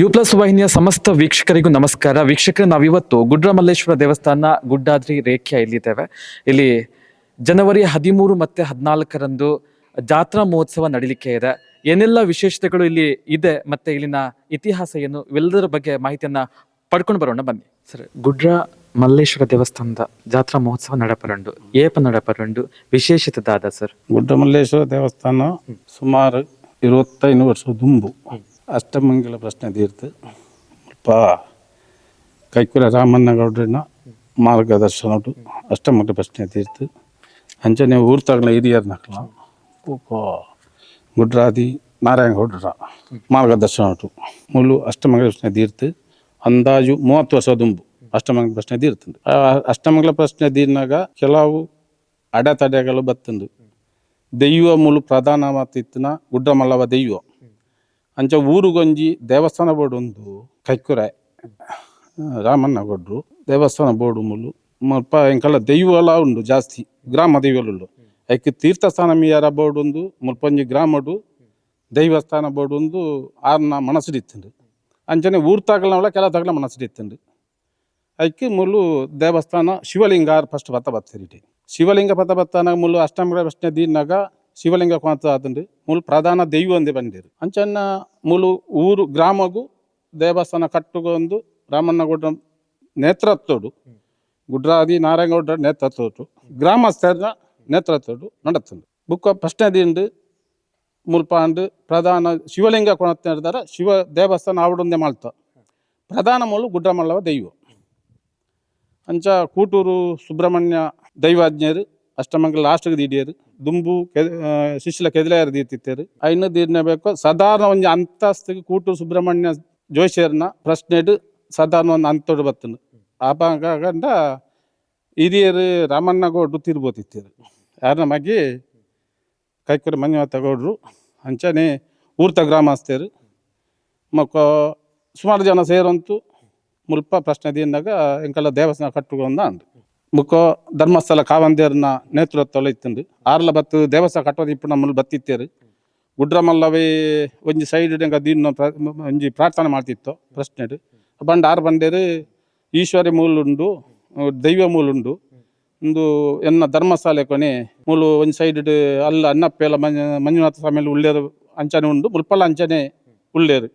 You plus ವಾಹಿನಿಯ ಸಮಸ್ತ ವೀಕ್ಷಕರಿಗೂ ನಮಸ್ಕಾರ. ವೀಕ್ಷಕರೇ ನಾವಿವತ್ತು ಗುಡ್ರಮಲ್ಲೇಶ್ವರ ದೇವಸ್ಥಾನ ಗುಡ್ಡಾದ್ರಿ ರೇಖೆ ಇಲ್ಲಿದ್ದೇವೆ ಇಲ್ಲಿ ಜನವರಿ ಹದಿಮೂರು ಮತ್ತೆ ಹದಿನಾಲ್ಕರಂದು ಜಾತ್ರಾ ಮಹೋತ್ಸವ ನಡೀಲಿಕ್ಕೆ ಇದೆ. ಏನೆಲ್ಲ ವಿಶೇಷತೆಗಳು ಇಲ್ಲಿ ಇದೆ ಮತ್ತೆ ಇಲ್ಲಿನ ಇತಿಹಾಸ ಏನು ಇವೆಲ್ಲದರ ಬಗ್ಗೆ ಮಾಹಿತಿಯನ್ನು ಪಡ್ಕೊಂಡು ಬರೋಣ ಬನ್ನಿ. ಸರ್ ಗುಡ್ರ ಮಲ್ಲೇಶ್ವರ ದೇವಸ್ಥಾನದ ಜಾತ್ರಾ ಮಹೋತ್ಸವ ನಡಪರಂಡು ಏಪ ನಡಪರಂಡು ವಿಶೇಷತೆದಾದ ಸರ್? ಗುಡ್ಡಮಲ್ಲೇಶ್ವರ ದೇವಸ್ಥಾನ ಸುಮಾರು ಇರುವತ್ತೈದು ವರ್ಷ ದುಂಬು. ಅಷ್ಟಮಂಗಲ ಪ್ರಶ್ನೆ ತೀರ್ತು ಅಲ್ಪ ಕೈಕುಲ ರಾಮಣ್ಣಗೌಡ್ರನ್ನ ಮಾರ್ಗದರ್ಶನ ಅಷ್ಟಮಂಗಲ ಪ್ರಶ್ನೆ ತೀರ್ತು ಅಂಚನೆ ಊರ್ ತಗಲ ಹಿರಿಯರ್ ನಕಲ ಉಪ ಗುಡ್ರಾದಿ ನಾರಾಯಣ ಗೌಡ್ರ ಮಾರ್ಗದರ್ಶನ ಉಂಟು. ಮುಲು ಅಷ್ಟಮಂಗಲ ಪ್ರಶ್ನೆ ತೀರ್ತು ಅಂದಾಜು ಮೂವತ್ತು ವರ್ಷ ದುಂಬು. ಅಷ್ಟಮಂಗಲ ಪ್ರಶ್ನೆ ತೀರ್ತಂಡು ಆ, ಅಷ್ಟಮಂಗಲ ಪ್ರಶ್ನೆ ತೀರ್ನಾಗ ಕೆಲವು ಅಡೆತಡೆಗಳು ಬತ್ತಂದು ದೈವ ಮುಲು ಪ್ರಧಾನ ಮತ್ತಿತ್ತಿನ ಗುಡ್ಡ ಮಲ್ಲವ ದೆಯ್ವ ಅಂಚ ಊರುಗೊಂಜಿ ದೇವಸ್ಥಾನ ಬೋರ್ಡ್ ಒಂದು ಕೈಕುರೆ, ರಾಮಣ್ಣ ಕೊಡ್ರು ದೇವಸ್ಥಾನ ಬೋರ್ಡು ಮುಲು ಮಲ್ಪ ಎಂಕಲ್ಲ ದೆಯ್ವಲ ಉಂಡು ಜಾಸ್ತಿ, ಗ್ರಾಮ ದೈವಲು ಐಕ್ ತೀರ್ಥಸ್ಥಾನ ಮೀಯರ ಬೋರ್ಡ್ ಒಂದು, ಮುಲ್ಪೊಂಜಿ ಗ್ರಾಮಡು ದೈವಸ್ಥಾನ ಬೋರ್ಡ್ ಒಂದು, ಆರ್ನ ಮನಸ್ಸಿಡಿತ್ತಂಡು. ಅಂಚನೆ ಊರ್ ತಗಲವಳ ಕೆಲ ತಗಲ ಮನಸ್ಸಿಡಿತ್ತಂಡು. ಐಕ್ ಮುಲು ದೇವಸ್ಥಾನ ಶಿವಲಿಂಗ ಫಸ್ಟ್ ಬತ್ತ ಬತ್ತರಿಟಿ. ಶಿವಲಿಂಗ ಪತ ಬತ್ತಾನ ಮುಲು ಅಷ್ಟಮಗಳ ಪ್ರಶ್ನೆ ದೀನಾಗ ಶಿವಲಿಂಗ ಕೊಂತ ಆತಂಡು ಮುಲು ಪ್ರಧಾನ ದೈವ ಒಂದೇ ಬಂದಿರು. ಅಂಚನ್ನ ಮುಲು ಊರು, ಗ್ರಾಮಗೂ ದೇವಸ್ಥಾನ ಕಟ್ಟುಗೊಂದು ರಾಮಣ್ಣಗೌಡ ನೇತೃತ್ವಡು ಗುಡ್ರಾದಿ ನಾರಾಯಣಗೌಡ್ರ ನೇತೃತ್ವಡು ಗ್ರಾಮಸ್ಥರ ನೇತೃತ್ವಡು ನಡತ್ತಂಡು ಬುಕ್ಕ ಪ್ರಶ್ನೆ ದಿಂಡು ಮುಲ್ಪಾಂಡು ಪ್ರಧಾನ ಶಿವಲಿಂಗ ಕೊಣತ್ ನಡೆದಾರ ಶಿವ ದೇವಸ್ಥಾನ ಆವಡೊಂದೇ ಮಾಡ್ತ ಪ್ರಧಾನ ಮೂಲು ಗುಡ್ರಮಲ್ಲವ ದೈವ. ಅಂಚ ಕೂಟೂರು ಸುಬ್ರಹ್ಮಣ್ಯ ದೈವಾಜ್ಞರು ಅಷ್ಟಮಂಗಲ ಲಾಸ್ಟ್ಗೆ ದೀಡಿಯರು ದುಂಬು ಶಿಶಿಲ ಕೆದಲೆಯರು ದೀತಿತ್ತರು ಐನು ದೀರ್ನಬೇಕು. ಸಾಧಾರಣ ಒಂದು ಅಂತಸ್ತಿಗೆ ಕೂಟು ಸುಬ್ರಹ್ಮಣ್ಯ ಜೋಶಿಯರ್ನ ಪ್ರಶ್ನೆಡು ಸಾಧಾರಣ ಒಂದು ಅಂತೋಡು ಬತ್ತನು ಆಪಂಡ ಹಿರಿಯರು ರಾಮಣ್ಣ ಗೌಡ್ರು ತಿರ್ಬೋತಿತ್ತರು. ಯಾರನ್ನ ಮಗಿ ಕೈಕೂರು ಮಂಜುನಾಥ ಗೌಡ್ರು, ಅಂಚನೆ ಊರ್ತ ಗ್ರಾಮಸ್ಥರು, ಮಕ್ಕ ಸುಮಾರು ಜನ ಸೇರಂತು ಮುಲ್ಪ ಪ್ರಶ್ನೆ ದಿಂದಾಗ ಎಂಕಲ್ಲ ದೇವಸ್ಥಾನ ಕಟ್ಟುಕೊಂಡ ಅಂದು ಮುಖ ಧರ್ಮಸ್ಥಳ ಕಾವಂದೇರ್ನ ನೇತೃತ್ವ ಇತ್ತಂದು ಆರ್ಲ ಬತ್ತು ದೇವಸ್ಥಾನ ಕಟ್ಟೋದು ಇಪ್ಪು ನಮ್ಮಲ್ಲಿ ಬತ್ತಿತ್ತೇರಿ. ಗುಡ್ರಮಲ್ಲವೇ ಒಂಜಿ ಸೈಡ್ ದೀನ ಒಂಜಿ ಪ್ರಾರ್ಥನೆ ಮಾಡ್ತಿತ್ತು ಪ್ರಶ್ನೆಡು ಬಂಡ ಆರ್ ಬಂಡೇರು ಈಶ್ವರಿ ಮೂಲುಂಡು ದೈವ ಮೂಲುಂಡು. ಒಂದು ಎನ್ನ ಧರ್ಮಸ್ಥಳ ಕೊನೆ ಮೂಲು ಒಂಜಿ ಸೈಡ್ ಅಲ್ಲ ಅನ್ನಪ್ಪೆಲ್ಲ ಎಲ್ಲ ಮಂಜುನಾಥ ಸ್ವಾಮಿಯಲ್ಲಿ ಉಳ್ಳೇರು ಅಂಚನೆ ಉಂಡು, ಮುಲ್ಪಲ್ಲ ಅಂಚನೆ ಉಳ್ಳೇರು.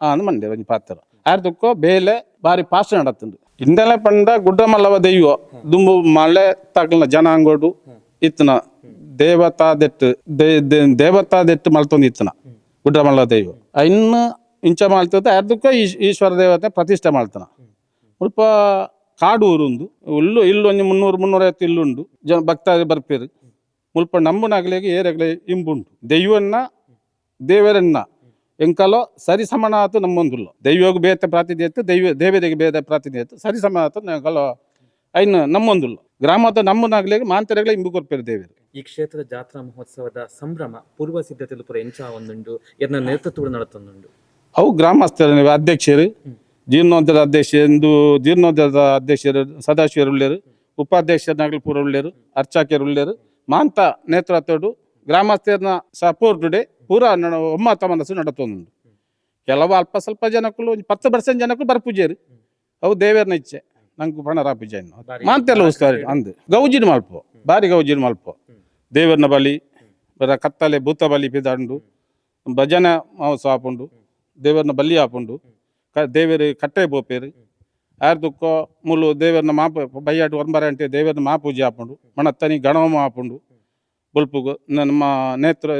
ಆ, ಅಂದ್ ಮಂಡೇರಿ ಒಂಜಿ ಪಾತ್ರ. ಆರ್ದಕ್ಕೋ ಬೇಲೆ ಬಾರಿ ಪಾಸ್ ನಡತ್ತುಂಡು ಇಂದೆಲ್ಲ ಪಂಡ ಗುಡ್ಡ ಮಲ್ಲವ ದೈವ, ದುಂಬು ಮಳೆ ತಗಲ್ನ ಜನಾಂಗೋಡು ಇತ್ತನ. ದೇವತಾ ದೆಟ್ಟು ದೇವತಾ ದೆಟ್ಟು ಮಲ್ತೊಂದು ಇತ್ತನ ಗುಡ್ಡ ಮಲ್ಲ ದೈವ ಇನ್ನು ಇಂಚ ಮಾಡ್ತದೆ ಅದಕ್ಕೆ ಈಶ್- ಈಶ್ವರ ದೇವತೆ ಪ್ರತಿಷ್ಠೆ ಮಾಡ್ತಾನ ಸ್ವಲ್ಪ ಕಾಡು ಊರುಂದು ಉಲ್ಲು ಇಲ್ಲೊಂದು ಮುನ್ನೂರು, ಮುನ್ನೂರೈವತ್ತು ಇಲ್ಲುಂಡು, ಜನ ಭಕ್ತಾದಿ ಬರ್ಪೇರು. ಮುಲ್ಪ ನಂಬುನಾಗ್ಲೆಗೆ ಏರಗ್ಲೆ ಇಂಬುಂಟು. ದೈವನ್ನ, ದೇವರನ್ನ. ಎಂಕಲೋ ಸರಿ ಸಮನಾತು ನಮ್ಮೊಂದುಲ್ಲ. ದೈವಗೂ ಬೇತೆ ಪ್ರಾತಿನಿಧ್ಯ ದೈವ ದೇವೇದಿಗೆ ಬೇದ ಪ್ರಾತಿನಿಧ್ಯ ಸರಿ ಸಮನಾತ ಎಂಕಲೋ ಐನು ನಮ್ಮೊಂದುಲ್ಲ. ಗ್ರಾಮದ ನಮ್ಮನಾಗಲಿ ಮಾಂತರಗಳ ಇಂಬು ಕೊರ್ಪೇರು ದೇವರು. ಈ ಕ್ಷೇತ್ರದ ಜಾತ್ರಾ ಮಹೋತ್ಸವದ ಸಂಭ್ರಮ ಪೂರ್ವ ಸಿದ್ಧತೆಯಲ್ಲಿ ಪೂರ ಎಂಚ ಒಂದುಂಡು ಇದನ್ನ ನೇತೃತ್ವ ನಡತೊಂದುಂಡು ಅವು ಗ್ರಾಮಸ್ಥರ ಅಧ್ಯಕ್ಷರು ಜೀರ್ಣೋದ್ಯದ ಅಧ್ಯಕ್ಷ ಎಂದು ಜೀರ್ಣೋದ್ಯದ ಅಧ್ಯಕ್ಷರು ಸದಾಶಿವರು ಉಳ್ಳೇರು ಉಪಾಧ್ಯಕ್ಷರನಾಗಲಿ ಪೂರ ಉಳ್ಳೇರು ಅರ್ಚಕರು ಉಳ್ಳೇರು ಮಾಂತ ನೇತೃತ್ವಡು ಸಪೋರ್ಟ್ ಸಪೋರ್ಟುಡೆ ಪೂರ ಒಮ್ಮ ಒಮ್ಮತ ಮನಸ್ಸು ನಡತೊಂದುಂಡು ಕೆಲವು ಅಲ್ಪ ಸ್ವಲ್ಪ ಜನಕ್ಕೂ ಒಂದು ಪತ್ತು ಪರ್ಸೆಂಟ್ ಜನಕ್ಕೂ ಬರ್ಪೂಜೇರು. ಅವು ದೇವೇರ್ನ ಇಚ್ಛೆ. ನಂಗೆ ಪಣರ ಪೂಜೆ ಮಾಂತೆಲ್ಲ ಉಸ್ತಾರೆ ಅಂದು. ಗೌಜಿನ ಮಲ್ಪ ಬಾರಿ ಗೌಜಿನ ಮಲ್ಪ ದೇವರನ ಬಲಿ ಬರ ಕತ್ತಲೆ ಭೂತ ಬಲಿ ಪಿದಾಂಡು ಭಜನೆ ಮಹೋತ್ಸವ ಆಪುಂಡು ದೇವರನ ಬಲಿ ಆಪುಂಡು ಕ ದೇವರು ಕಟ್ಟೆ ಬೋಪೇರು. ಆರ್ದುಕ್ಕೋ ಮುಲು ದೇವರನ ಮಾಪ ಬೈಯಾಟು ಒಂಬರೆ ಗಂಟೆ ದೇವರನ ಮಾಪೂಜೆ ಆಪುಂಡು ಮಣತ್ತನಿ ಗಣಹೋಮ ಆಪುಂಡು ಬುಲ್ಪುಗು ನಮ್ಮ ನೇತೃ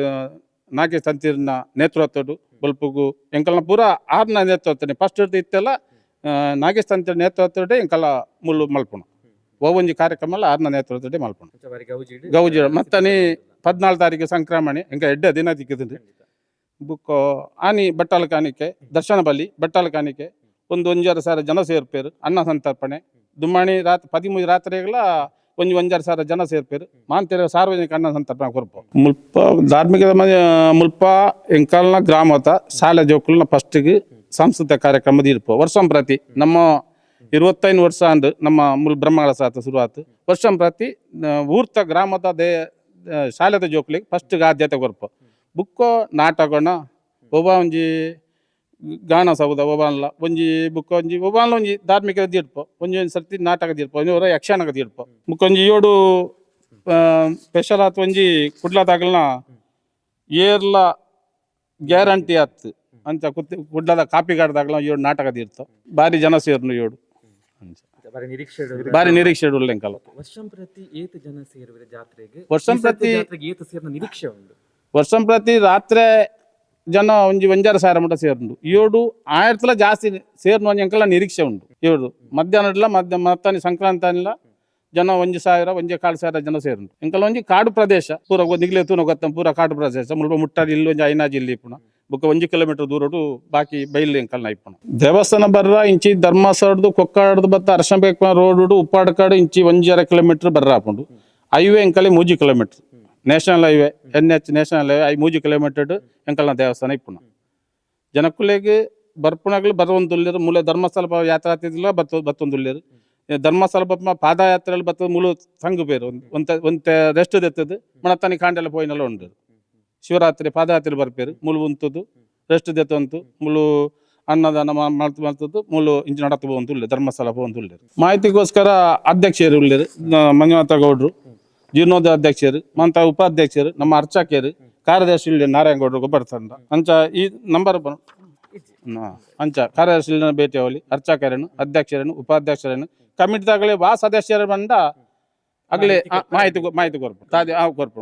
ನಾಕೆ ತಂತಿರ್ನ ನೇತೃತ್ವಡು ಬಲ್ಪುಗು ಎಂಕಲ್ನ ಪೂರ ಆರ್ನ ನೇತೃತ್ವನೆ ಫಸ್ಟ್ ಇತ್ತೆಲ್ಲ ನಾಗೇಶ್ ತಂತ್ರ ನೇತೃತ್ವಡೆ ಎಂಕಲ್ಲ ಮುಳ್ಳು ಮಲ್ಪುಣ. ಒಂಜಿ ಕಾರ್ಯಕ್ರಮ ಆರ್ನ ನೇತೃತ್ವಡೆ ಮಲ್ಪುಣ. ಗೌಜಿ ಮತ್ತನಿ ಪದ್ನಾಲ್ಕು ತಾರೀಕು ಸಂಕ್ರಮಣೆ ಎಂಕ ಎಡ್ಡೆ ದಿನ ದಿಕ್ಕದಿಂದ ಬುಕ್ ಆನಿ ಬಟ್ಟಾಲ ಕಾಣಿಕೆ ದರ್ಶನ ಬಲಿ ಬಟ್ಟಾಲ ಕಾಣಿಕೆ ಒಂದು ಒಂಜಾರು ಸಾವಿರ ಜನ ಸೇರ್ಪೇರು ಅನ್ನ ಸಂತರ್ಪಣೆ. ದುಮ್ಮಾಣಿ ರಾತ್ರಿ ಪದಿಮೂರು ರಾತ್ರಿಗಳ ಒಂಜಿ ಒಂಜಾರು ಸಾವಿರ ಜನ ಸೇರ್ಪೇರು. ಮಾಂತೇರ ಸಾರ್ವಜನಿಕ ಅಣ್ಣ ಸಂತರ್ಪಣೆ ಕೊರ್ಪು ಮುಲ್ಪ ಧಾರ್ಮಿಕ ಮುಲ್ಪ ಎಂಕಲ್ನ ಗ್ರಾಮತ ಶಾಲೆ ಜೋಕುಲ್ನ ಫಸ್ಟಿಗೆ ಸಾಂಸ್ಕೃತಿಕ ಕಾರ್ಯಕ್ರಮದ ಇರ್ಪು ವರ್ಷಂ ಪ್ರತಿ ನಮ್ಮ ಇರುವತ್ತೈದು ವರ್ಷ ಅಂದು ನಮ್ಮ ಮುಲ್ ಬ್ರಹ್ಮಗಳ ಸಾತ ಶುರುವಾತು. ವರ್ಷಂ ಪ್ರತಿ ಊರ್ತ ಗ್ರಾಮದ ದೇ ಶಾಲೆದ ಜೋಕ್ಲಿಗೆ ಫಸ್ಟ್ ಆದ್ಯತೆ ಕೊರ್ಪು ಬುಕ್ಕೋ, ನಾಟಕನ, ಒಬ್ಬ ಒಂಜಿ ಗಾನ ಸೌದ ಒಬಾನ್ಲ ಒಂಜಿ ಬುಕ್ಕ ಒಂಜಿ ಒಬಾನ್ಲ ಒಂಜಿ ಧಾರ್ಮಿಕ ದೀಡ್ಪ ಒಂಜಿ ಒಂದು ಸರ್ತಿ ನಾಟಕ ದೀಡ್ಪ ಒಂಜಿ ಹೊರ ಯಕ್ಷಗಾನಕ ದೀಡ್ಪ ಬುಕ್ಕ ಒಂಜಿ ಏಡು ಸ್ಪೆಷಲ್ ಆತ್ ಒಂಜಿ ಕುಡ್ಲದಾಗಲ್ನ ಏರ್ಲ ಗ್ಯಾರಂಟಿ ಆತ್ ಅಂತ ಕುತ್ತಿ ಕುಡ್ಲದ ಕಾಪಿಗಾಡ್ದಾಗಲ ಯೋಡು ನಾಟಕ ದೀರ್ತ ಬಾರಿ ಜನ ಸೇರ್ನು ಏಳು. ಅಂಚ. ಬಾರಿ ನಿರೀಕ್ಷೆ ಬಾರಿ ನಿರೀಕ್ಷೆ ಉಳ್ಳೆಂಕಲ ವರ್ಷಂ ಪ್ರತಿ ಏತ ಜನ ಸೇರುವಿರ ಜಾತ್ರೆಗೆ? ವರ್ಷಂ ಪ್ರತಿ- ಜಾತ್ರೆಗೆ ಏತ್ ಸೇರ್ನ ನಿರೀಕ್ಷೆ ಉಂಟು? ವರ್ಷಂ ಪ್ರತಿ ರಾತ್ರಿ ಜನ ಒಂಜಿ ಒಂಜಾರು ಸಾವಿರ ಮಟ್ಟ ಸೇರ್ಂಡು ಏಳು ತಲ ಜಾಸ್ತಿ ಸೇರ್ನು ಅಂಕಲ ನಿರೀಕ್ಷೆ ಉಂಟು. ಏಳು ಮಧ್ಯಾಹ್ನ ಮಧ್ಯ ಮತ್ತಾನಿ ಸಂಕ್ರಾಂತಿಲ್ಲ ಜನ ಒಂಜಿ ಸಾವಿರ ಒಂಜಿ ಕಾಲು ಸಾವಿರ ಜನ ಸೇರ್ಂಡು ಎಂಕಲ ಒಂಜಿ ಕಾಡು ಪ್ರದೇಶ. ಪೂರ ನಿಗ್ಲೆ ತೂನ ಗೊತ್ತ ಪೂರ ಕಾಡು ಪ್ರದೇಶ. ಮುಲ್ಪ ಮುಟ್ಟಾರಿ ಇಲ್ಲಿ ಒಂಜಿ ಐನಾ ಇಪ್ಪುನ ಬೊಕ್ಕ ಒಂಜಿ ಕಿಲೋಮೀಟರ್ ದೂರಡು ಬಾಕಿ ಬೈಲ್ ಎಂಕಲ್ನ ಇಪ್ಪುನ ದೇವಸ್ಥಾನ ಬರ್ರ ಇಂಚಿ ಧರ್ಮಸ್ಥಳದ್ದು ಕೊಕ್ಕಾಡದು ಬತ್ತ ಅರ್ಶಂಬೇಕ ರೋಡ್ ಉಪ್ಪಾಡ್ಕಾಡು ಇಂಚಿ ಒಂಜಿ ಅರ ಕಿಲೋಮೀಟರ್ ಬರ್ರ ಹಾಕೊಂಡು ಹೈವೇ ಎಂಕಲೆ ಮೂಜಿ kilometre. National highway N H national highway I ಮೂಜಿ ಕಿಲೋಮೀಟರ್ ಎಂಕಲ್ನ ದೇವಸ್ಥಾನ ಇಪ್ಪುನ. ಜನಕುಲೆಗೆ ಬರ್ಪುಣಗಳು ಬರುವಂತುಲ್ಲೇರು ಮೂಲೆ ಧರ್ಮಸ್ಥಳ ಪ- ಯಾತ್ರೆ ಆತಿದ್ದಿಲ್ಲ ಬತ್ತ ಬತ್ತೊಂದುಲ್ಲೇರು ಧರ್ಮಸ್ಥಳ ಬಪ್ಪ ಪಾದಯಾತ್ರೆಯಲ್ಲಿ ಬತ್ತ ಮೂಲ ಸಂಘ ಬೇರು ಒಂತ ಒಂತ ರೆಸ್ಟ್ ದೆತ್ತದು ಮಣತನಿ ಕಾಂಡೆಲ್ಲ ಪೋಯಿನೆಲ್ಲ ಉಂಡು ಶಿವರಾತ್ರಿ ಪಾದಯಾತ್ರೆ ಬರ್ಪೇರು, ಮುಲು ಉಂತದ್ದು ರೆಸ್ಟ್ ದೆತ್ತಂತು ಮುಲು ಅನ್ನದಾನ ಮಾಡ್ತು, ಮಾಡ್ತದ್ದು, ಮುಲು ಇಂಚು ನಡತ್ತು ಹೋಗುವಂತುಲ್ಲೆ ಧರ್ಮಸ್ಥಳ ಹೋಗುವಂತುಲ್ಲೇರು ಮಾಹಿತಿಗೋಸ್ಕರ ಅಧ್ಯಕ್ಷರು ಉಳ್ಳೇರು ಮಂಜುನಾಥ ಗೌಡ್ರು. ಜೀರ್ಣೋದ್ಯ ಅಧ್ಯಕ್ಷರು ಮಂತ ಉಪಾಧ್ಯಕ್ಷರು ನಮ್ಮ ಅರ್ಚಕರು ಕಾರ್ಯದರ್ಶಿ ಇಲ್ಲಿ ನಾರಾಯಣ ಗೌಡ್ರು ಗೊಬ್ಬರ ಅಂಚ ಈ ನಂಬರ್ ಅಂಚ ಕಾರ್ಯದರ್ಶಿ ಭೇಟಿ ಅವಲಿ ಅಧ್ಯಕ್ಷರೇನು ಉಪಾಧ್ಯಕ್ಷರೇನು ಕಮಿಟಿ ಕಮಿಟಿದಾಗಲೇ ವಾ ಸದಸ್ಯರು ಬಂದ ಆಗ್ಲೇ ಮಾಹಿತಿ ಮಾಹಿತಿ ಕೊರ್ಪು ತಾದಿ ಆ ಕೊರ್ಪು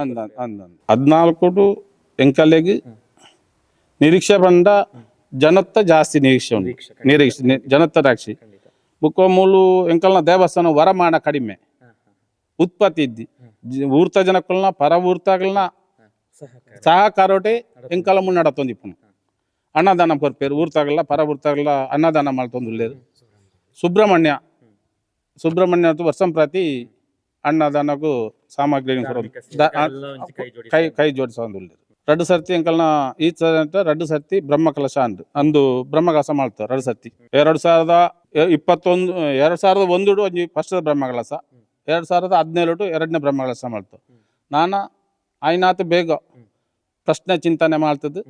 ಅಂದ ಅಂದ ಹದಿನಾಲ್ಕು ಎಂಕಲೆಗ್ ನಿರೀಕ್ಷೆ ಬಂದ ಜನತ್ತ ಜಾಸ್ತಿ ನಿರೀಕ್ಷೆ ಉಂಟು. ನಿರೀಕ್ಷೆ ಜನತ್ತ ರಾಕ್ಷಿ. ಬುಕ್ಕ ಮೂಲು ಎಂಕಲ್ನ ದೇವಸ್ಥಾನ ವರಮಾನ ಕಡಿಮೆ. ಉತ್ಪತ್ತಿ ಇದ್ದಿ. ಊರ್ತ ಜನಕ್ಕಲ್ನ ಪರ ಊರ್ತಾಗಲ್ನ ಸಹಕಾರೋಟೆ ಎಂಕಲ ಮುನ್ನಡತ್ತೊಂದು ತೊಂದಿಪ್ಪುನು ಅನ್ನದಾನ ಕೊರ್ಪೇರು ಊರ್ತಾಗಲ್ಲ ಪರ ಊರ್ತಾಗಲ್ಲ ಅನ್ನದಾನ ಮಾಡ್ತೊಂದುಲ್ಲೇರು ಸುಬ್ರಹ್ಮಣ್ಯ. ಸುಬ್ರಹ್ಮಣ್ಯ. ಅಂತ ವರ್ಷಂ ಪ್ರತಿ ಅನ್ನದಾನಕ್ಕೂ ಸಾಮಗ್ರಿ ಕೈ ಕೈ ಜೋಡಿಸೊಂದುಲ್ಲೇರು ರಡ್ಡು ಸರ್ತಿ ಎಂಕಲ್ನ ಈ ಅಂತ ರಡ್ಡು ಸರ್ತಿ ಬ್ರಹ್ಮಕಲಶ ಅಂದು. ಅಂದು ಬ್ರಹ್ಮಕಲಶ ಮಾಡ್ತಾರೆ ರಡ್ಡು ಸರ್ತಿ. ಎರಡು ಸಾವಿರದ ಇಪ್ಪತ್ತೊಂದು ಎರಡು ಸಾವಿರದ ಒಂದು ಫಸ್ಟ್ ಬ್ರಹ್ಮ ಬ್ರಹ್ಮಕಲಶ. ಎರಡು ಸಾವಿರದ ಹದಿನೇಳು ಎರಡನೇ ಬ್ರಹ್ಮಗಳ ಮಾಡ್ತು. ನಾನು ಆಯ್ನಾತು ಬೇಗ ಪ್ರಶ್ನೆ ಚಿಂತನೆ ಮಾಡ್ತದ್ದು.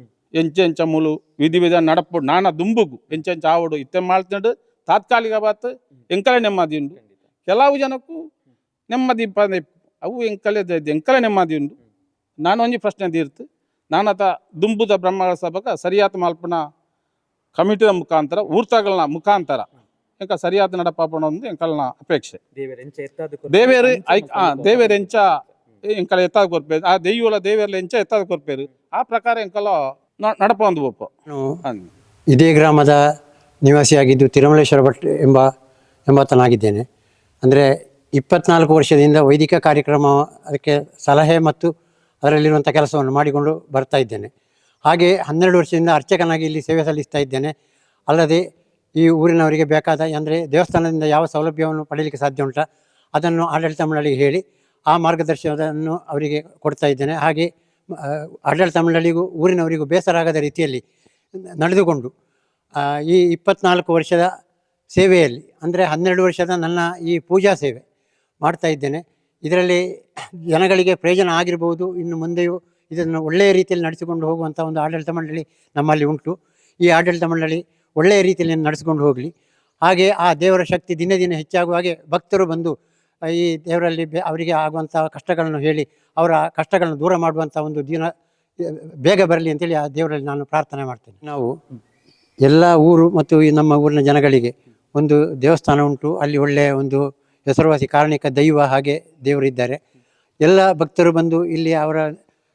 ಎಂಚ ಎಂಚ ಮುಲು ವಿಧಿ ವಿಧ ನಡಪು ನಾನ ದುಂಬುಗು ಎಂಚ ಎಂಚ ಆವಡು ಇತ್ತೆ ಮಾಡ್ತಂಡು. ತಾತ್ಕಾಲಿಕ ಬಾತ್ ಎಂಕಲೆ ನೆಮ್ಮದಿ ಉಂಡು ಕೆಲವು ಜನಕ್ಕೂ ನೆಮ್ಮದಿ ಅವು ಎಂಕಲೆ ಎಂಕಲೆ ನೆಮ್ಮದಿ ಉಂಡು ನಾನು ಒಂಜಿ ಪ್ರಶ್ನೆ ತೀರ್ತು. ನಾನತ ದುಂಬುದ ಬ್ರಹ್ಮಗಳ ಸಭಕ ಸರಿಯಾದ ಮಾಲ್ಪನ ಕಮಿಟಿದ ಮುಖಾಂತರ, ಊರ್ತಗಳ ಮುಖಾಂತರ ಎಂಕ ಸರಿಯಾದ ನಡಪಾಪಣ ಒಂದು ಎಂಕಲ್ನ ಅಪೇಕ್ಷೆ. ದೇವೇರು ಐಕ್ ಆ ದೇವೇರು ಎಂಚ ಎಂಕಲ ಎತ್ತಾದ ಕೊರ್ಪೇರು ಆ ದೆಯ್ಯೋಲ ದೇವೇರ್ಲ ಎಂಚ ಎತ್ತಾದ ಕೊರ್ಪೇರು. ಆ ಪ್ರಕಾರ ಎಂಕಲ ನಡಪ ಒಂದು ಇದೇ ಗ್ರಾಮದ ನಿವಾಸಿಯಾಗಿದ್ದು ತಿರುಮಲೇಶ್ವರ ಭಟ್ ಎಂಬ ಎಂಬಾತನಾಗಿದ್ದೇನೆ. ಅಂದರೆ ಇಪ್ಪತ್ನಾಲ್ಕು ವರ್ಷದಿಂದ ವೈದಿಕ ಕಾರ್ಯಕ್ರಮ ಅದಕ್ಕೆ ಸಲಹೆ ಮತ್ತು ಅದರಲ್ಲಿರುವಂಥ ಕೆಲಸವನ್ನು ಮಾಡಿಕೊಂಡು ಬರ್ತಾ ಇದ್ದೇನೆ. ಹಾಗೆ ಹನ್ನೆರಡು ವರ್ಷದಿಂದ ಅರ್ಚಕನಾಗಿ ಇಲ್ಲಿ ಸೇವೆ ಸಲ್ಲಿಸ್ತಾ ಇದ್ದೇನೆ. ಅಲ್ಲದೆ ಈ ಊರಿನವರಿಗೆ ಬೇಕಾದ, ಅಂದರೆ ದೇವಸ್ಥಾನದಿಂದ ಯಾವ ಸೌಲಭ್ಯವನ್ನು ಪಡೆಯಲಿಕ್ಕೆ ಸಾಧ್ಯ ಉಂಟ, ಅದನ್ನು ಆಡಳಿತ ಮಂಡಳಿಗೆ ಹೇಳಿ, ಆ ಮಾರ್ಗದರ್ಶನವನ್ನು ಅವರಿಗೆ ಕೊಡ್ತಾ ಇದ್ದೇನೆ. ಹಾಗೆ ಆಡಳಿತ ಮಂಡಳಿಗೂ, ಊರಿನವರಿಗೂ ಬೇಸರ ಆಗದ ರೀತಿಯಲ್ಲಿ ನಡೆದುಕೊಂಡು ಈ ಇಪ್ಪತ್ನಾಲ್ಕು ವರ್ಷದ ಸೇವೆಯಲ್ಲಿ, ಅಂದರೆ ಹನ್ನೆರಡು ವರ್ಷದ ನನ್ನ ಈ ಪೂಜಾ ಸೇವೆ ಮಾಡ್ತಾ ಇದ್ದೇನೆ. ಇದರಲ್ಲಿ ಜನಗಳಿಗೆ ಪ್ರಯೋಜನ ಆಗಿರ್ಬೋದು, ಇನ್ನು ಮುಂದೆಯೂ ಇದನ್ನು ಒಳ್ಳೆಯ ರೀತಿಯಲ್ಲಿ ನಡೆಸಿಕೊಂಡು ಹೋಗುವಂಥ ಒಂದು ಆಡಳಿತ ಮಂಡಳಿ ನಮ್ಮಲ್ಲಿ ಉಂಟು. ಈ ಆಡಳಿತ ಮಂಡಳಿ ಒಳ್ಳೆಯ ರೀತಿಯಲ್ಲಿ ನಡೆಸ್ಕೊಂಡು ಹೋಗಲಿ. ಹಾಗೆ ಆ ದೇವರ ಶಕ್ತಿ ದಿನೇ ದಿನ ಹೆಚ್ಚಾಗುವ ಹಾಗೆ ಭಕ್ತರು ಬಂದು ಈ ದೇವರಲ್ಲಿ ಅವರಿಗೆ ಆಗುವಂಥ ಕಷ್ಟಗಳನ್ನು ಹೇಳಿ, ಅವರ ಕಷ್ಟಗಳನ್ನು ದೂರ ಮಾಡುವಂಥ ಒಂದು ದಿನ, ಬೇಗ ಬರಲಿ ಅಂತೇಳಿ ಆ ದೇವರಲ್ಲಿ ನಾನು ಪ್ರಾರ್ಥನೆ ಮಾಡ್ತೇನೆ. ನಾವು ಎಲ್ಲ ಊರು ಮತ್ತು ಈ ನಮ್ಮ ಊರಿನ ಜನಗಳಿಗೆ ಒಂದು ದೇವಸ್ಥಾನ ಉಂಟು, ಅಲ್ಲಿ ಒಳ್ಳೆಯ ಒಂದು ಹೆಸರುವಾಸಿ ಕಾರಣಿಕ ದೈವ ಹಾಗೆ ದೇವರಿದ್ದಾರೆ ಎಲ್ಲ ಭಕ್ತರು ಬಂದು ಇಲ್ಲಿ ಅವರ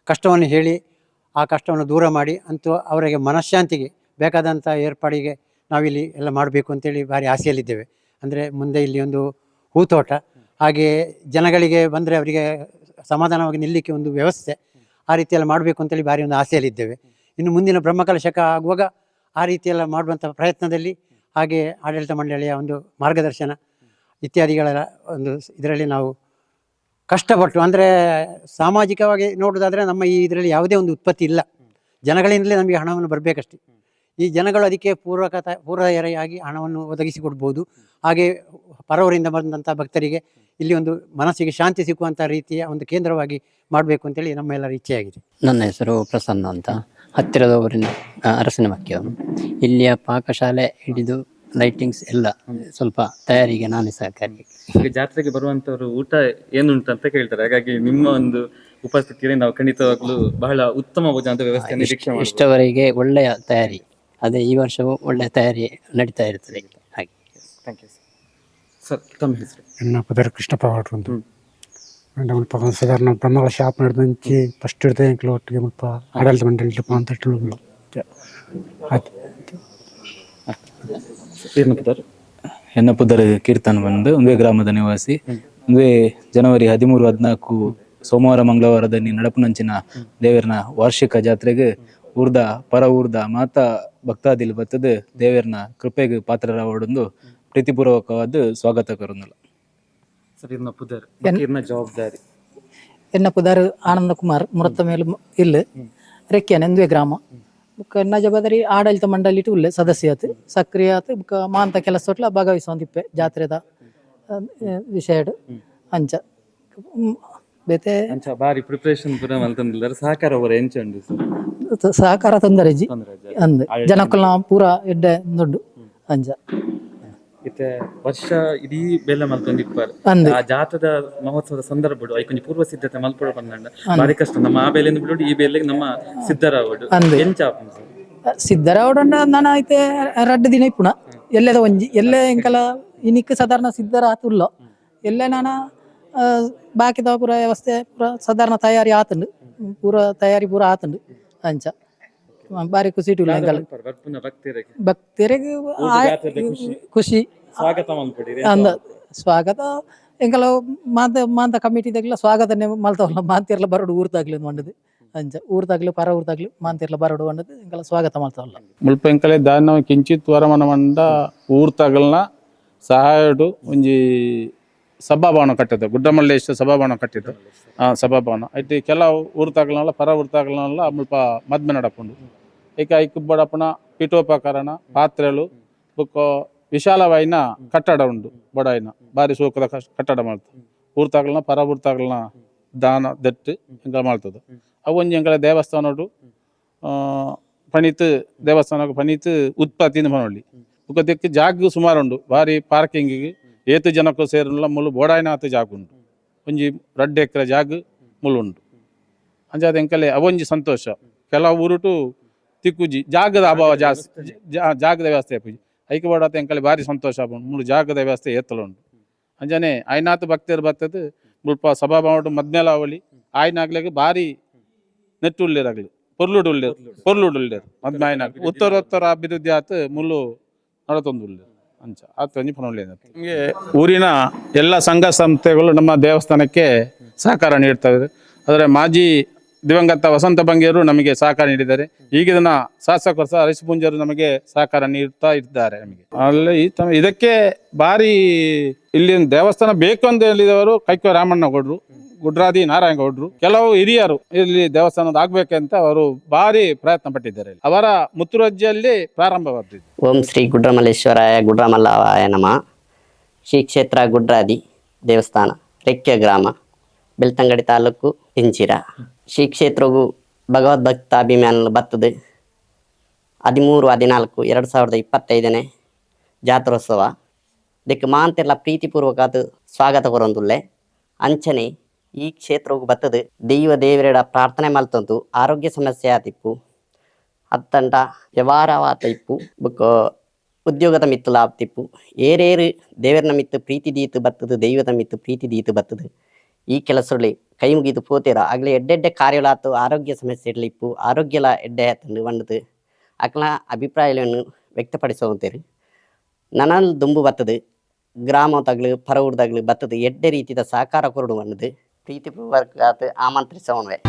ಕಷ್ಟವನ್ನು ಹೇಳಿ, ಆ ಕಷ್ಟವನ್ನು ದೂರ ಮಾಡಿ, ಅಂತೂ ಅವರಿಗೆ ಮನಃಶಾಂತಿಗೆ ಬೇಕಾದಂಥ ಏರ್ಪಾಡಿಗೆ ನಾವಿಲ್ಲಿ ಎಲ್ಲ ಮಾಡಬೇಕು ಅಂತೇಳಿ ಭಾರಿ ಆಸೆಯಲ್ಲಿದ್ದೇವೆ. ಅಂದರೆ ಮುಂದೆ ಇಲ್ಲಿ ಒಂದು ಹೂತೋಟ ಹಾಗೆಯೇ ಜನಗಳಿಗೆ ಬಂದರೆ ಅವರಿಗೆ ಸಮಾಧಾನವಾಗಿ ನಿಲ್ಲಕ್ಕೆ ಒಂದು ವ್ಯವಸ್ಥೆ ಆ ರೀತಿಯೆಲ್ಲ ಮಾಡಬೇಕು ಅಂತೇಳಿ ಭಾರಿ ಒಂದು ಆಸೆಯಲ್ಲಿದ್ದೇವೆ. ಇನ್ನು ಮುಂದಿನ ಬ್ರಹ್ಮಕಲಶಕ ಆಗುವಾಗ ಆ ರೀತಿಯೆಲ್ಲ ಮಾಡುವಂಥ ಪ್ರಯತ್ನದಲ್ಲಿ ಹಾಗೆ ಆಡಳಿತ ಮಂಡಳಿಯ ಒಂದು ಮಾರ್ಗದರ್ಶನ ಇತ್ಯಾದಿಗಳ ಒಂದು ಇದರಲ್ಲಿ ನಾವು ಕಷ್ಟಪಟ್ಟು, ಅಂದರೆ ಸಾಮಾಜಿಕವಾಗಿ ನೋಡೋದಾದರೆ ನಮ್ಮ ಈ ಇದರಲ್ಲಿ ಯಾವುದೇ ಒಂದು ಉತ್ಪತ್ತಿ ಇಲ್ಲ. ಜನಗಳಿಂದಲೇ ನಮಗೆ ಹಣವನ್ನು ಬರಬೇಕಷ್ಟೆ. ಈ ಜನಗಳು ಅದಕ್ಕೆ ಪೂರ್ವಕತ ಪೂರ್ವಯರಾಗಿ ಹಣವನ್ನು ಒದಗಿಸಿಕೊಡ್ಬೋದು. ಹಾಗೆ ಪರವರಿಂದ ಬಂದಂಥ ಭಕ್ತರಿಗೆ ಇಲ್ಲಿ ಒಂದು ಮನಸ್ಸಿಗೆ ಶಾಂತಿ ಸಿಕ್ಕುವಂಥ ರೀತಿಯ ಒಂದು ಕೇಂದ್ರವಾಗಿ ಮಾಡಬೇಕು ಅಂತೇಳಿ ನಮ್ಮೆಲ್ಲರ ಇಚ್ಛೆಯಾಗಿದೆ. ನನ್ನ ಹೆಸರು ಪ್ರಸನ್ನ ಅಂತ. ಹತ್ತಿರದ ಊರಿನ ಅರಸಿನ ಮಕ್ಕಿಯವನು ಇಲ್ಲಿಯ ಪಾಕಶಾಲೆ ಹಿಡಿದು ಲೈಟಿಂಗ್ಸ್ ಎಲ್ಲ ಸ್ವಲ್ಪ ತಯಾರಿಗೆ ನಾನೇ ಸಹಕಾರಿ. ಈಗ ಜಾತ್ರೆಗೆ ಬರುವಂಥವ್ರು ಊಟ ಏನುಂಟು ಅಂತ ಕೇಳ್ತಾರೆ. ಹಾಗಾಗಿ ನಿಮ್ಮ ಒಂದು ಉಪಸ್ಥಿತಿಯಲ್ಲಿ ನಾವು ಖಂಡಿತವಾಗ್ಲೂ ಬಹಳ ಉತ್ತಮವಾದಂತ ವ್ಯವಸ್ಥೆ ನಿರೀಕ್ಷೆ ಮಾಡ್ಬೋದು. ಇಷ್ಟವರೆಗೆ ಒಳ್ಳೆಯ ತಯಾರಿ. ಅದೇ ಈ ವರ್ಷವೂ ಒಳ್ಳೆ ತಯಾರಿ ನಡೀತಾ ಇರ್ತದೆ. ಹಾಗೆ. ಥ್ಯಾಂಕ್ ಯು ಸರ್ ತಮ್ಮ ಹೆಸರು? ನನ್ನ ಪದರ ಕೃಷ್ಣಪ್ಪ ಹೊರಟ್ರು ಅಂತ. ಮುಲ್ಪ ಸಾಧಾರಣ ಬ್ರಹ್ಮಗಳ ಶಾಪ್ ನಡೆದಂಚಿ ಫಸ್ಟ್ ಇರ್ತದೆ ಕ್ಲೋಟ್ ಒಟ್ಟಿಗೆ ಮುಲ್ಪ ಆಡಳಿತ ಮಂಡಳಿ ಇಟ್ಟಪ್ಪ ಅಂತ ಹೇಳುದು ಆಯ್ತು. ಕೀರ್ತನ ಪದರ್ ಹೆನ್ನಪುದರ ಕೀರ್ತನ್ ಬಂದು ಒಂದೇ ಗ್ರಾಮದ ನಿವಾಸಿ. ಒಂದೇ ಜನವರಿ ಹದಿಮೂರು ಹದಿನಾಲ್ಕು ಸೋಮವಾರ ಮಂಗಳವಾರದಲ್ಲಿ ನಡಪನಂಚಿನ ದೇವರನ ವಾರ್ಷಿಕ ಜಾತ್ರೆಗೆ ಊರ್ದ ಪರ ಊರ್ದ ಮಾತ ಭಕ್ತಾದಿಲ್ ಬತ್ತದ ದೇವರನ್ನ ಕೃಪೆಗೆ ಪಾತ್ರರಾವಡೊಂದು ಪ್ರೀತಿಪೂರ್ವಕವಾದ ಸ್ವಾಗತ ಕರುನಲ್ಲ. ಸರ್ ಇರ್ನ ಪುದರ್. ಇರ್ನ ಜವಾಬ್ದಾರಿ? ಎನ್ನ ಪುದರ್ ಆನಂದ ಕುಮಾರ್ ಮುರತ್ತ ಮೇಲು ಇಲ್ಲ. ರೆಕ್ಕೆನ ಎಂದುವೆ ಗ್ರಾಮ. ಬುಕ್ಕ ಎನ್ನ ಜವಾಬ್ದಾರಿ ಆಡಳಿತ ಮಂಡಳಿ ಉಲ್ಲೆ ಸದಸ್ಯ ಆತ ಸಕ್ರಿಯ ಆತ ಬುಕ್ಕ ಮಾಂತ ಕೆಲಸ ಒಟ್ಲ ಭಾಗವಹಿಸೊಂದಿಪ್ಪೆ ಜಾತ್ರೆದ ವಿಷಯಡ್ ಅಂಚ. ಬೇತೆ ಅಂಚ ಬಾರಿ ಪ್ರಿಪರೇಷನ್ ಪೂರ ಮಲ್ತಂದಿದ್ದಾರೆ. ಸಹಕಾರ ಅವರ ಎಂಚ ಉಂಡು ಸರ್. ಸಹಕಾರ ತೊಂದರೆಜಿ. ಅಂದ್. ಜನಕ್ಕಲ್ಲ ಪೂರ ಎಡ್ಡೆ ದೊಡ್ಡ ಅಂಚ ಇತ್ತೆ ವರ್ಷ ಇಡೀ ಬೆಲ್ಲ ಮಲ್ತೊಂದಿಪ್ಪಾರ್. ಆ ಜಾತದ ಮಹೋತ್ಸವದ ಸಂದರ್ಭ ಐಕೊಂಜಿ ಪೂರ್ವ ಸಿದ್ಧತೆ ಮಲ್ಪಡ ಬಂದಂಡ. ಬಾರಿ ಕಷ್ಟ. ನಮ್ಮ ಆ ಬೇಲೆಯಿಂದ ಬಿಟ್ಟು ಈ ಬೇಲೆಗೆ ನಮ್ಮ ಸಿದ್ಧರಾವಡು ಅಂದೆ. ಎಂಚ ಸಿದ್ದರಾವಡಂಡ ನಾನು ಐತೆ ರಡ್ಡು ದಿನ ಇಪ್ಪುಣ. ಎಲ್ಲೆದ ಒಂಜಿ ಎಲ್ಲೆ ಎಂಕಲ ಇನಿಕ್ ಸಾಧಾರಣ ಸಿದ್ಧರ ಆತುಲ್ಲ ನಾನು ಬಾಕಿದ ಪೂರ ವ್ಯವಸ್ಥೆ ಪೂರ ಸಾಧಾರಣ ತಯಾರಿ ಆತುಂಡು. ಪೂರ ತಯಾರಿ ಪೂರ ಆತುಂಡು ಅಂಚ. ಬಾರಿ ಖುಷಿ ಇಟ್ಟು ಭಕ್ತರಿಗೆ ಖುಷಿ. ಖುಷಿ. ಸ್ವಾಗತ ಅಂದ ಸ್ವಾಗತ. ಎಂಕಲ ಮಾಂತ ಮಾಂತ ಕಮಿಟಿದಾಗ್ಲ ಸ್ವಾಗತನೆ ಮಲ್ತವಲ್ಲ ಮಾಂತಿರ್ಲ ಬರೋಡು ಊರ್ದಾಗ್ಲಿ ಮಂಡದು ಅಂಚ. ಊರ್ದಾಗ್ಲಿ ಪರ ಊರ್ದಾಗ್ಲಿ ಮಾಂತಿರ್ಲ ಬರಡು ಮಂಡದು ಎಂಕಲ ಸ್ವಾಗತ ಮಲ್ತವಲ್ಲ ಮುಲ್ಪ ಎಂಕಲೆ ದಾನ ಕಿಂಚಿತ್ ವರಮನ ಮಂಡ ಊರ್ ತಗಲ್ನ ಸಹಾಯಡು ಒಂಜಿ ಸಭಾಭವನ ಕಟ್ಟಿದ್ದು. ಗುಡ್ಡಮಲ್ಲೇಶ್ವರ ಸಭಾಭವನ ಕಟ್ಟಿದ್ದು. ಆ, ಸಭಾಭವನ. ಐತಿ ಕೆಲವು ಊರು ಪರ ಊರ್ ಮುಲ್ಪ ಮದ್ಮೆ ನಡಪುಂಡು ಈಗ ಐಕ್ ಬಡಪ್ಪನ ಪೀಠೋಪಕರಣ ಪಾತ್ರೆಲು ಬುಕ್ಕ, ವಿಶಾಲವಾಯಿನ ಕಟ್ಟಡ ಉಂಡು ಬಡಾಯಿನ. ಬಾರಿ ಸೂಕದ ಕಟ್ಟಡ ಮಾಡ್ತದೆ. ಊರು ಪರ ಊರ್ ದಾನ, ದೆಟ್ಟು ಹಿಂಗ ಮಾಡ್ತದೆ. ಅವೊಂದು ಎಂಕಲ ದೇವಸ್ಥಾನಡು ಪಣಿತ್ ದೇವಸ್ಥಾನಕ್ಕೆ ಪಣಿತ್ ಉತ್ಪತ್ತಿನ ಪನೊಳ್ಳಿ ಬುಕ್ಕ ದಿಕ್ಕು ಜಾಗ ಸುಮಾರು ಉಂಡು ಬಾರಿ ಪಾರ್ಕಿಂಗಿಗೆ ಏತು ಜನಕ್ಕೂ ಸೇರಲ್ಲ ಮುಲು ಬೋಡಾಯಿನಾತ ಜಾಗ ಉಂಡು ಒಂಜಿ ರಡ್ ಎಕರೆ ಜಾಗ ಮುಲು ಉಂಡು ಅಂಜಾದ ಎಂಕಲೆ ಅವೊಂಜಿ ಸಂತೋಷ. ಕೆಲವು ಊರುಟು ತಿಕ್ಕುಜಿ, ಜಾಗದ ಅಭಾವ ಜಾಸ್ತಿ ಜಾಗದ ವ್ಯವಸ್ಥೆ ಆಪುಜಿ ಐಕೆ ಬೋಡಾತ ಎಂಕಲೆ ಬಾರಿ ಸಂತೋಷ ಆಪುಂಡು ಮುಳ್ಳು ಜಾಗದ ವ್ಯವಸ್ಥೆ ಏತ್ತಲ ಉಂಡು ಅಂಜನೆ ಆಯ್ನಾಥ ಭಕ್ತರು ಬರ್ತದೆ ಮುಲ್ಪ ಸಭಾಭವನ ಮದ್ಮೇಲಾವಳಿ, ಆಯ್ನಾಗ್ಲಿಗೆ ಬಾರಿ ನೆಟ್ಟುಳ್ಳಿರಾಗ್ಲಿ ಪೊರ್ಲುಡು ಉಳ್ಳೇರು ಪೊರ್ಲುಡು ಉಳ್ಳೇರು ಉತ್ತರ ಉತ್ತರೋತ್ತರ ಅಭಿವೃದ್ಧಿ ಆತು ಮುಳ್ಳು ನಡತೊಂದು ಅಂಚ. ಆ ಒಂಜಿ ಪನೊಳ್ಳಿ ನಮಗೆ ಊರಿನ ಎಲ್ಲ ಸಂಘ ಸಂಸ್ಥೆಗಳು ನಮ್ಮ ದೇವಸ್ಥಾನಕ್ಕೆ ಸಹಕಾರ ನೀಡ್ತಾ ಇದ್ದಾರೆ. ಆದರೆ ಮಾಜಿ ದಿವಂಗತ ವಸಂತ ಬಂಗಿಯರು ನಮಗೆ ಸಹಕಾರ ನೀಡಿದ್ದಾರೆ. ಈಗಿನ ಶಾಸಕರು ಸಹ ಹರೀಶ್ ಪುಂಜರು ನಮಗೆ ಸಹಕಾರ ನೀಡ್ತಾ ಇದ್ದಾರೆ ನಮಗೆ. ಅಲ್ಲಿ ಈ ಇದಕ್ಕೆ ಭಾರಿ ಇಲ್ಲಿ ದೇವಸ್ಥಾನ ಬೇಕು ಅಂತ ಹೇಳಿದವರು ಕೈಕೋ ರಾಮಣ್ಣ ಗೌಡ್ರು ಗುಡ್ರಾದಿ ನಾರಾಯಣ ಗೌಡರು ಕೆಲವು ಹಿರಿಯರು ಇಲ್ಲಿ ದೇವಸ್ಥಾನದ ಆಗ್ಬೇಕಂತ ಅವರು ಭಾರಿ ಪ್ರಯತ್ನ ಪಟ್ಟಿದ್ದಾರೆ ಅವರ ಮುತ್ತುರಜ್ಜಿಯಲ್ಲಿ ಪ್ರಾರಂಭವಾದದ್ದು. ಓಂ ಶ್ರೀ ಗುಡ್ರಮಲ್ಲೇಶ್ವರಾಯ, ಗುಡ್ರಮಲ್ಲವಾಯ ನಮ. ಶ್ರೀ ಕ್ಷೇತ್ರ ಗುಡ್ರಾದಿ ದೇವಸ್ಥಾನ ರೆಕ್ಕೆ ಗ್ರಾಮ, ಬೆಳ್ತಂಗಡಿ ತಾಲೂಕು ಇಂಚಿರ. ಶ್ರೀ ಕ್ಷೇತ್ರವು ಭಗವದ್ಭಕ್ತಾಭಿಮಾನ ಬರ್ತದೆ. ಹದಿಮೂರು, ಹದಿನಾಲ್ಕು, ಎರಡು ಸಾವಿರದ ಇಪ್ಪತ್ತೈದನೇ ಜಾತ್ರೋತ್ಸವ. ಇದಕ್ಕೆ ಮಾಂತೆಲ್ಲ ಪ್ರೀತಿಪೂರ್ವಕವಾದ ಸ್ವಾಗತ ಕೊರೊಂದುಲ್ಲೆ ಅಂಚನೆ ಈ ಕ್ಷೇತ್ರವು ಬತ್ತದೆ. ದೈವ ದೇವರೆಡ ಪ್ರಾರ್ಥನೆ ಮಲ್ತಂದು ಆರೋಗ್ಯ ಸಮಸ್ಯೆ ಆತಿಪ್ಪು ಅತ್ತಂಡ ವ್ಯವಹಾರವಾತ ಇಪ್ಪು ಬುಕ್ಕ ಉದ್ಯೋಗದ ಮಿತ್ತು ಲಾಭತಿಪ್ಪು ಏರೇರು ದೇವರನ ಮಿತ್ತು ಪ್ರೀತಿ ದೀತು ಬತ್ತದು, ದೈವದ ಮಿತ್ತು ಪ್ರೀತಿ ದೀತು ಬತ್ತದು. ಈ ಕೆಲಸದಲ್ಲಿ ಕೈ ಮುಗಿದು ಪೋತೀರ. ಆಗಲೇ ಎಡ್ಡೆಡ್ಡೆ ಕಾರ್ಯಲಾತು ಆರೋಗ್ಯ ಸಮಸ್ಯೆ ಇರಲಿಪ್ಪು. ಆರೋಗ್ಯಲ ಎಡ್ಡೆ ಆತಂದು ಬಂದದು ಅಕ್ಲ ಅಭಿಪ್ರಾಯವನ್ನು ವ್ಯಕ್ತಪಡಿಸುವಂತೇರಿ. ನನಲ್ ದುಂಬು ಬತ್ತದು. ಗ್ರಾಮ ತಗ್ಲು ಪರವೂರ್ದಾಗ್ಲು ಬತ್ತದು. ಎಡ್ಡೆ ರೀತಿಯ ಸಹಕಾರ ಕೊರಡು ಬಂದದು ಪ್ರೀತಿಪೂರ್ವಕ ಆಮಂತ್ರಿಸೋಣವೆ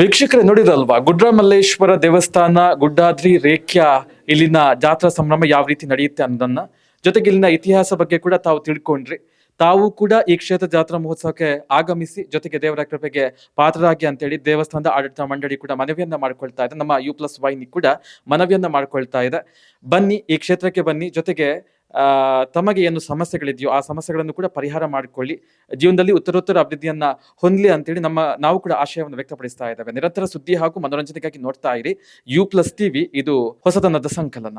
ವೀಕ್ಷಕರೇ ನೋಡಿರಲ್ವಾ ಗುಡ್ರಮಲ್ಲೇಶ್ವರ ದೇವಸ್ಥಾನ, ಗುಡ್ಡಾದ್ರಿ ರೇಖ್ಯ, ಇಲ್ಲಿನ ಜಾತ್ರಾ ಸಂಭ್ರಮ ಯಾವ ರೀತಿ ನಡೆಯುತ್ತೆ ಅನ್ನೋದನ್ನ? ಜೊತೆಗೆ ಇಲ್ಲಿನ ಇತಿಹಾಸ ಬಗ್ಗೆ ಕೂಡ ತಾವು ತಿಳ್ಕೊಂಡ್ರಿ. ತಾವು ಕೂಡ ಈ ಕ್ಷೇತ್ರ ಜಾತ್ರಾ ಮಹೋತ್ಸವಕ್ಕೆ ಆಗಮಿಸಿ, ಜೊತೆಗೆ ದೇವರ ಕೃಪೆಗೆ ಪಾತ್ರರಾಗಿ ಅಂತೇಳಿ ದೇವಸ್ಥಾನದ ಆಡಳಿತ ಮಂಡಳಿ ಕೂಡ ಮನವಿಯನ್ನ ಮಾಡ್ಕೊಳ್ತಾ ಇದೆ. ನಮ್ಮ ಯು ಪ್ಲಸ್ ವೈನಿ ಕೂಡ ಮನವಿಯನ್ನ ಮಾಡ್ಕೊಳ್ತಾ ಇದೆ. ಬನ್ನಿ, ಈ ಕ್ಷೇತ್ರಕ್ಕೆ ಬನ್ನಿ. ಜೊತೆಗೆ ತಮಗೆ ಏನು ಸಮಸ್ಯೆಗಳಿದೆಯೋ ಆ ಸಮಸ್ಯೆಗಳನ್ನು ಕೂಡ ಪರಿಹಾರ ಮಾಡಿಕೊಳ್ಳಿ. ಜೀವನದಲ್ಲಿ ಉತ್ತರೋತ್ತರ ಅಭಿವೃದ್ಧಿಯನ್ನ ಹೊಂದಲಿ ಅಂತೇಳಿ ನಮ್ಮ, ನಾವು ಕೂಡ ಆಶಯವನ್ನು ವ್ಯಕ್ತಪಡಿಸ್ತಾ ಇದ್ದೇವೆ. ನಿರಂತರ ಸುದ್ದಿ ಹಾಗೂ ಮನೋರಂಜನೆಗಾಗಿ ನೋಡ್ತಾ ಇರಿ. ಯು ಪ್ಲಸ್ ಟಿವಿ ಇದು ಹೊಸತನದ ಸಂಕಲನ.